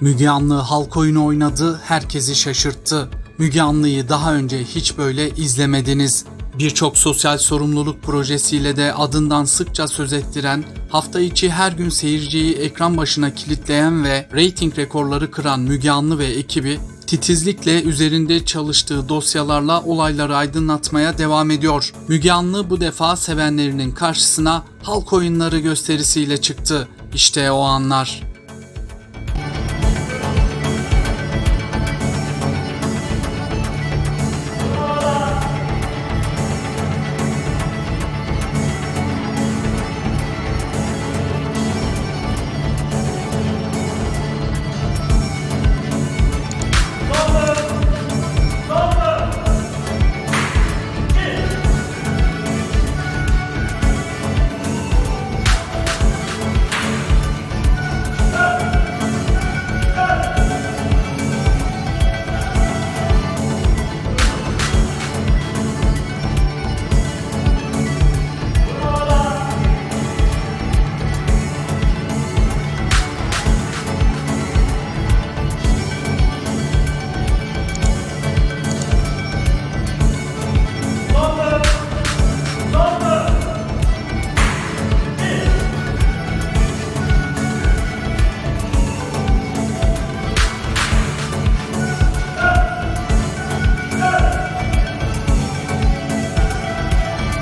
Müge Anlı halk oyunu oynadı, herkesi şaşırttı. Müge Anlı'yı daha önce hiç böyle izlemediniz. Birçok sosyal sorumluluk projesiyle de adından sıkça söz ettiren, hafta içi her gün seyirciyi ekran başına kilitleyen ve reyting rekorları kıran Müge Anlı ve ekibi titizlikle üzerinde çalıştığı dosyalarla olayları aydınlatmaya devam ediyor. Müge Anlı bu defa sevenlerinin karşısına halk oyunları gösterisiyle çıktı. İşte o anlar.